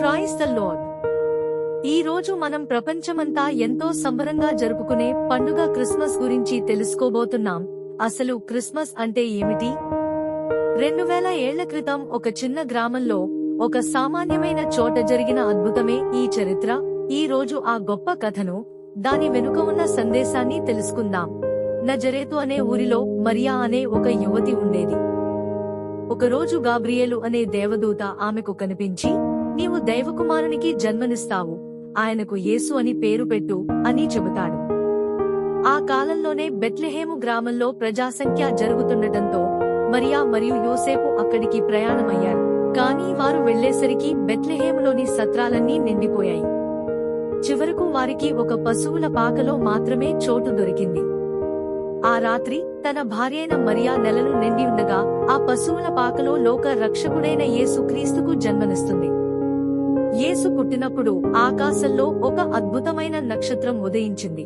Praise the load ఈ రోజు మనం ప్రపంచమంతా ఎంతో సంబరంగా జరుపుకునే పండుగ క్రిస్మస్ గురించి తెలుసుకోబోతున్నాం. అసలు క్రిస్మస్ అంటే ఏమిటి? రెండు వేల ఏళ్ళ క్రితం ఒక చిన్న గ్రామంలో ఒక సామాన్యమైన చోట జరిగిన అద్భుతమే ఈ చరిత్ర. ఈ రోజు ఆ గొప్ప కథను దాని వెనుక ఉన్న సందేశాన్ని తెలుసుకుందాం. నజరేతు అనే ఊరిలో మరియా అనే ఒక యువతి ఉండేది. ఒకరోజు గాబ్రియేలు అనే దేవదూత ఆమెకు కనిపించి నీవు దైవకుమారునికి జన్మనిస్తావు. ఆయనకు యేసు అని పేరు పెట్టు అని చెబుతాడు. ఆ కాలంలోనే బెత్లెహేము గ్రామంలో ప్రజాసంఖ్య జరుగుతుండటంతో మరియా మరియు యోసేపు అక్కడికి ప్రయాణమయ్యారు. కానీ వారు వెళ్ళేసరికి బెత్లెహేములోని సత్రాలన్నీ నిండిపోయాయి. చివరకు వారికి ఒక పశువుల పాకలో మాత్రమే చోటు దొరికింది. ఆ రాత్రి తన భార్యైన మరియా నెలలు నిండి ఉండగా ఆ పశువుల పాకలో లోక రక్షకుడైన యేసుక్రీస్తుకు జన్మనిస్తుంది. పుట్టినప్పుడు ఆకాశంలో ఒక అద్భుతమైన నక్షత్రం ఉదయించింది.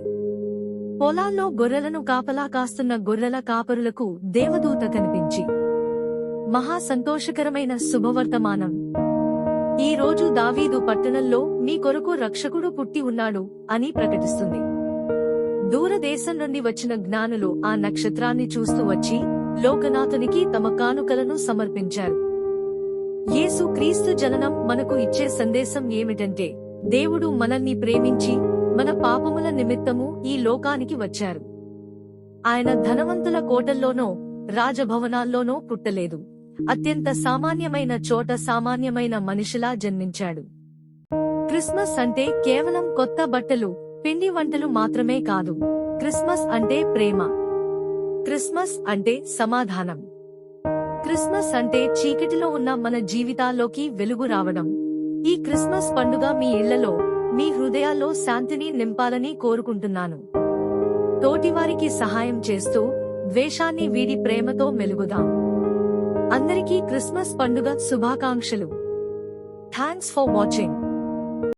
పొలాల్లో గొర్రెలను కాపలా కాస్తున్న గొర్రెల కాపరులకు దేవదూత కనిపించి మహా సంతోషకరమైన శుభవర్తమానం. ఈ రోజు దావీదు పట్టణంలో మీ కొరకు రక్షకుడు పుట్టి ఉన్నాడు అని ప్రకటిస్తుంది. దూరదేశం నుండి వచ్చిన జ్ఞానులు ఆ నక్షత్రాన్ని చూస్తూ వచ్చి లోకనాథునికి తమ కానుకలను సమర్పించారు. యేసు క్రీస్తు జననం మనకు ఇచ్చే సందేశం ఏమిటంటే దేవుడు మనల్ని ప్రేమించి మన పాపముల నిమిత్తము ఈ లోకానికి వచ్చారు. ఆయన ధనవంతుల కోటల్లోనో రాజభవనాల్లోనో పుట్టలేదు. అత్యంత సామాన్యమైన చోట సామాన్యమైన మనిషిలా జన్మించాడు. క్రిస్మస్ అంటే కేవలం కొత్త బట్టలు పిండి వంటలు మాత్రమే కాదు. క్రిస్మస్ అంటే ప్రేమ. క్రిస్మస్ అంటే సమాధానం. క్రిస్మస్ అంటే చీకటిలో ఉన్న మన జీవితాల్లోకి వెలుగు రావడం. ఈ క్రిస్మస్ పండుగ మీ ఇళ్ళలో మీ హృదయాల్లో శాంతిని నింపాలని కోరుకుంటున్నాను. తోటివారికి సహాయం చేస్తూ ద్వేషాన్ని వీడి ప్రేమతో మెలుగుదాం. అందరికీ క్రిస్మస్ పండుగ శుభాకాంక్షలు. Thanks for watching.